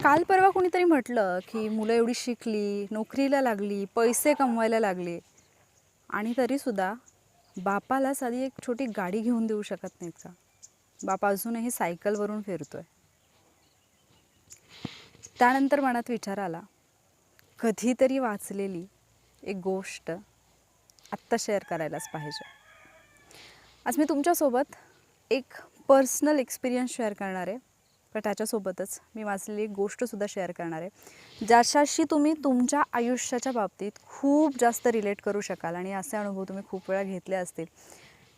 काल परवा कोणीतरी म्हटलं की मुलं एवढी शिकली नोकरीला लागली पैसे कमवायला लागले. आणि तरीसुद्धा बापाला साधी एक छोटी गाडी घेऊन देऊ शकत नाहीत का? बाप अजूनही सायकलवरून फिरतो आहे त्यानंतर मनात विचार आला कधीतरी वाचलेली एक गोष्ट आत्ता शेअर करायलाच पाहिजे. आज मी तुमच्यासोबत एक पर्सनल एक्सपिरियन्स शेअर करणार आहे. पण त्याच्यासोबतच मी वाचलेली एक गोष्टसुद्धा शेअर करणार आहे. ज्याच्याशी तुम्ही तुमच्या आयुष्याच्या बाबतीत खूप जास्त रिलेट करू शकाल आणि असे अनुभव तुम्ही खूप वेळा घेतले असतील.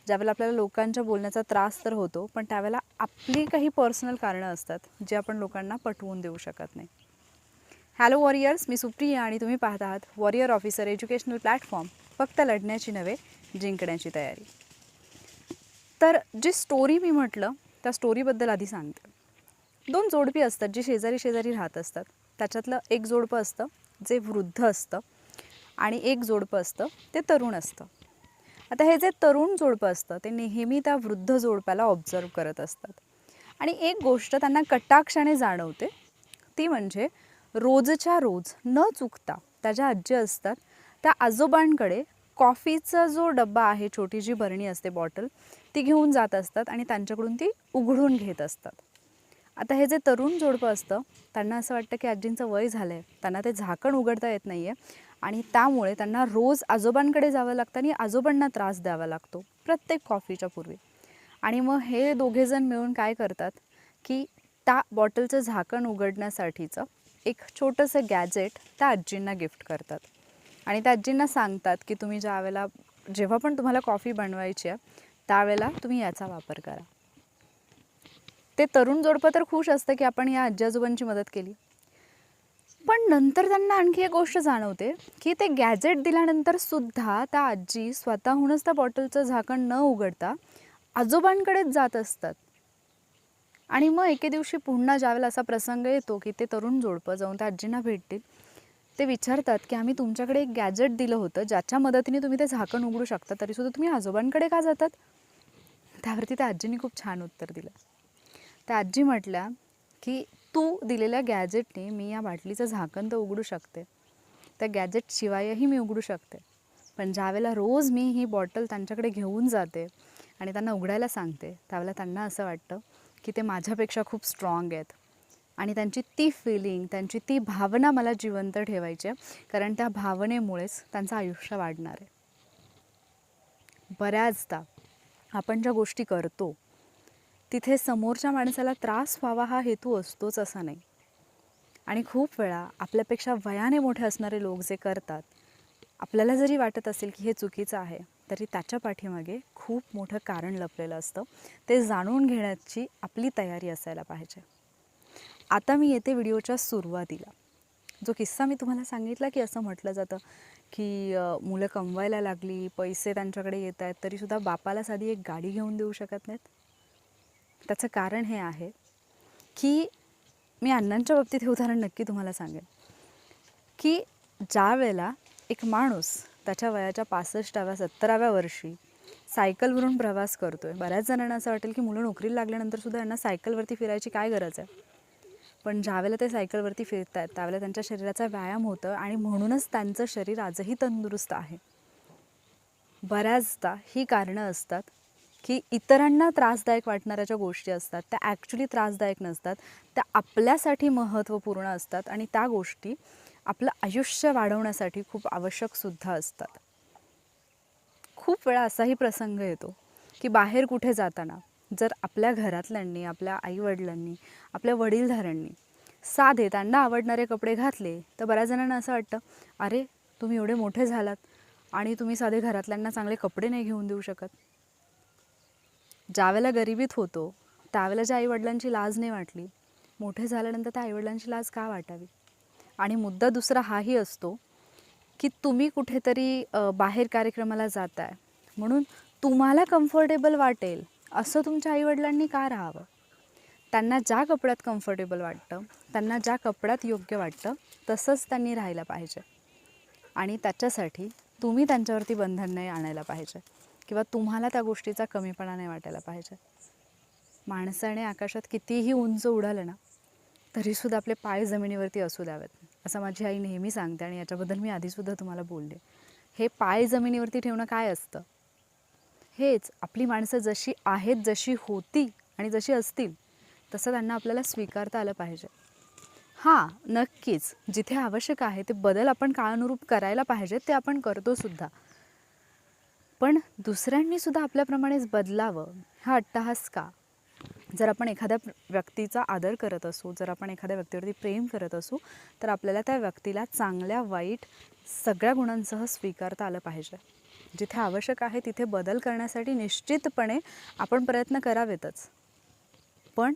ज्यावेळेला आपल्याला लोकांच्या बोलण्याचा त्रास तर होतो पण त्यावेळेला आपली काही पर्सनल कारणं असतात जे आपण लोकांना पटवून देऊ शकत नाही. हॅलो वॉरियर्स मी सुप्रिया आणि तुम्ही पाहत आहात वॉरियर ऑफिसर एज्युकेशनल प्लॅटफॉर्म फक्त लढण्याची नव्हे जिंकण्याची तयारी. तर जी स्टोरी मी म्हटलं त्या स्टोरीबद्दल आधी सांगते. दोन जोडपी असतात जी शेजारी शेजारी राहत असतात. त्याच्यातलं एक जोडपं असतं जे वृद्ध असतं आणि एक जोडपं असतं ते तरुण असतं. आता हे जे तरुण जोडपं असतं ते नेहमी त्या वृद्ध जोडप्याला ऑब्झर्व करत असतात. आणि एक गोष्ट त्यांना कटाक्षाने जाणवते ती म्हणजे रोजच्या रोज न चुकता त्या ज्या आजी असतात त्या आजोबांकडे कॉफीचा जो डब्बा आहे छोटी जी बरणी असते बॉटल ती घेऊन जात असतात आणि त्यांच्याकडून ती उघडून घेत असतात. आता हे जे तरुण जोडपं असतं त्यांना असं वाटतं की आजींचं वय झालं आहे त्यांना ते झाकण उघडता येत नाही आहे आणि त्यामुळे त्यांना रोज आजोबांकडे जावं लागतं आणि आजोबांना त्रास द्यावा लागतो प्रत्येक कॉफीच्या पूर्वी. आणि मग हे दोघेजण मिळून काय करतात की त्या बॉटलचं झाकण उघडण्यासाठीचं एक छोटंसं गॅजेट त्या आजींना गिफ्ट करतात. आणि त्या आजींना सांगतात की तुम्ही ज्यावेळेला जेव्हा पण तुम्हाला कॉफी बनवायची आहे त्यावेळेला तुम्ही याचा वापर करा. ते तरुण जोडपं तर खुश असतं की आपण या आजी आजोबांची मदत केली. पण नंतर त्यांना आणखी एक गोष्ट जाणवते की ते गॅजेट दिल्यानंतर सुद्धा त्या आजी स्वतःहूनच त्या बॉटलचं झाकण न उघडता आजोबांकडेच जात असतात. आणि मग एके दिवशी पुन्हा ज्यावेळेला असा प्रसंग येतो की ते तरुण जोडपं जाऊन त्या आजींना भेटतील ते विचारतात की आम्ही तुमच्याकडे एक गॅजेट दिलं होतं ज्याच्या मदतीने तुम्ही ते झाकण उघडू शकता तरीसुद्धा तुम्ही आजोबांकडे का जातात? त्यावरती त्या आजींनी खूप छान उत्तर दिलं. त्या आजी म्हटल्या की तू दिलेल्या गॅजेटने मी या बाटलीचं झाकण तर उघडू शकते. त्या गॅजेटशिवायही मी उघडू शकते. पण ज्यावेळेला रोज मी ही बॉटल त्यांच्याकडे घेऊन जाते आणि त्यांना उघडायला सांगते त्यावेळेला त्यांना असं वाटतं की ते माझ्यापेक्षा खूप स्ट्रॉंग आहेत. आणि त्यांची ती फिलिंग त्यांची ती भावना मला जिवंत ठेवायची आहे कारण त्या भावनेमुळेच त्यांचं आयुष्य वाढणार आहे. बऱ्याचदा आपण ज्या गोष्टी करतो तिथे समोरच्या माणसाला त्रास व्हावा हा हेतू असतोच असा नाही. आणि खूप वेळा आपल्यापेक्षा वयाने मोठे असणारे लोक जे करतात आपल्याला जरी वाटत असेल की हे चुकीचं आहे तरी त्याच्या पाठीमागे खूप मोठं कारण लपलेलं असतं. ते जाणून घेण्याची आपली तयारी असायला पाहिजे. आता मी येते व्हिडिओच्या सुरुवातीला. जो किस्सा मी तुम्हाला सांगितला की असं म्हटलं जातं की मुलं कमवायला लागली पैसे त्यांच्याकडे येत आहेत तरीसुद्धा बापाला साधी एक गाडी घेऊन देऊ शकत नाहीत. त्याचं कारण हे आहे की मी अण्णांच्या बाबतीत हे उदाहरण नक्की तुम्हाला सांगेन. की ज्या वेळेला एक माणूस त्याच्या वयाच्या पासष्टाव्या सत्तराव्या वर्षी सायकलवरून प्रवास करतो आहे बऱ्याच जणांना असं वाटेल की मुलं नोकरीला लागल्यानंतरसुद्धा यांना सायकलवरती फिरायची काय गरज आहे? पण ज्यावेळेला ते सायकलवरती फिरत आहेत त्यावेळेला त्यांच्या शरीराचा व्यायाम होतं आणि म्हणूनच त्यांचं शरीर आजही तंदुरुस्त आहे. बऱ्याचदा ही कारणं असतात की इतरांना त्रासदायक वाटणाऱ्या ज्या गोष्टी असतात त्या ॲक्च्युली त्रासदायक नसतात. त्या आपल्यासाठी महत्त्वपूर्ण असतात आणि त्या गोष्टी आपलं आयुष्य वाढवण्यासाठी खूप आवश्यकसुद्धा असतात. खूप वेळा असाही प्रसंग येतो की बाहेर कुठे जाताना जर आपल्या घरातल्यांनी आपल्या आईवडिलांनी आपल्या वडीलधाऱ्यांनी साधे त्यांना आवडणारे कपडे घातले तर बऱ्याच जणांना असं वाटतं अरे तुम्ही एवढे मोठे झालात आणि तुम्ही साधे घरातल्यांना चांगले कपडे नाही घेऊन देऊ शकत. ज्यावेळेला गरिबीत होतो त्यावेळेला ज्या आईवडिलांची लाज नाही वाटली मोठे झाल्यानंतर त्या आईवडिलांची लाज का वाटावी? आणि मुद्दा दुसरा हाही असतो की तुम्ही कुठेतरी बाहेर कार्यक्रमाला जाताय. म्हणून तुम्हाला कम्फर्टेबल वाटेल असं तुमच्या आईवडिलांनी का राहावं? त्यांना ज्या कपड्यात कम्फर्टेबल वाटतं त्यांना ज्या कपड्यात योग्य वाटतं तसंच त्यांनी राहायला पाहिजे. आणि त्याच्यासाठी तुम्ही त्यांच्यावरती बंधन नाही आणायला पाहिजे. किंवा तुम्हाला त्या गोष्टीचा कमीपणा नाही वाटायला पाहिजे. माणसाने आकाशात कितीही उंच उडालं ना तरीसुद्धा आपले पाय जमिनीवरती असू द्यावेत. असं माझी आई नेहमी सांगते आणि याच्याबद्दल मी आधीसुद्धा तुम्हाला बोलले. हे पाय जमिनीवरती ठेवणं काय असतं? हेच आपली माणसं जशी आहेत जशी होती आणि जशी असतील तसं त्यांना आपल्याला स्वीकारता आलं पाहिजे. हां नक्कीच. जिथे आवश्यक आहे ते बदल आपण काळानुरूप करायला पाहिजे ते आपण करतो सुद्धा. पण दुसऱ्यांनी सुद्धा आपल्याप्रमाणेच बदलावं हा अट्टहास का? जर आपण एखाद्या व्यक्तीचा आदर करत असू जर आपण एखाद्या व्यक्तीवरती प्रेम करत असू तर आपल्याला त्या व्यक्तीला चांगल्या वाईट सगळ्या गुणांसह स्वीकारता आलं पाहिजे. जिथे आवश्यक आहे तिथे बदल करण्यासाठी निश्चितपणे आपण प्रयत्न करावेतच. पण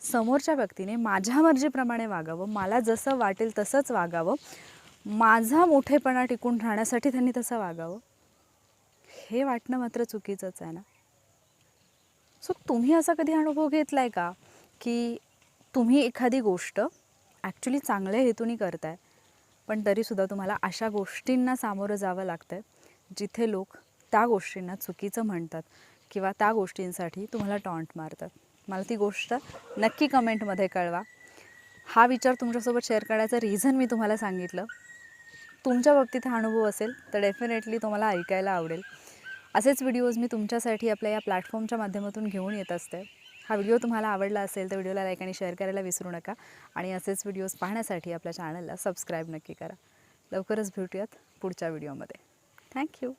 समोरच्या व्यक्तीने माझ्या मर्जीप्रमाणे वागावं मला जसं वाटेल तसंच वागावं माझा मोठेपणा टिकून राहण्यासाठी त्यांनी तसं वागावं. हे वाटणं मात्र चुकीचंच आहे ना? सो तुम्ही असा कधी अनुभव घेतला आहे का? की तुम्ही एखादी गोष्ट ॲक्च्युली चांगल्या हेतूने करताय पण तरीसुद्धा तुम्हाला अशा गोष्टींना सामोरं जावं लागतं आहे जिथे लोक त्या गोष्टींना चुकीचं म्हणतात किंवा त्या गोष्टींसाठी तुम्हाला टॉन्ट मारतात? मला ती गोष्ट नक्की कमेंटमध्ये कळवा. हा विचार तुमच्यासोबत शेअर करण्याचं रिझन मी तुम्हाला सांगितलं. तुमच्या बाबतीत हा अनुभव असेल तर डेफिनेटली तुम्हाला ऐकायला आवडेल. असेच व्हिडिओज मी तुमच्यासाठी आपल्या या प्लॅटफॉर्मच्या माध्यमातून घेऊन येत असते. हा व्हिडिओ तुम्हाला आवडला असेल तर व्हिडिओला लाईक आणि शेअर करायला विसरू नका आणि असेच व्हिडिओज पाहण्यासाठी आपल्या चॅनलला सबस्क्राईब नक्की करा. लवकरच भेटूयात पुढच्या व्हिडिओमध्ये. थँक्यू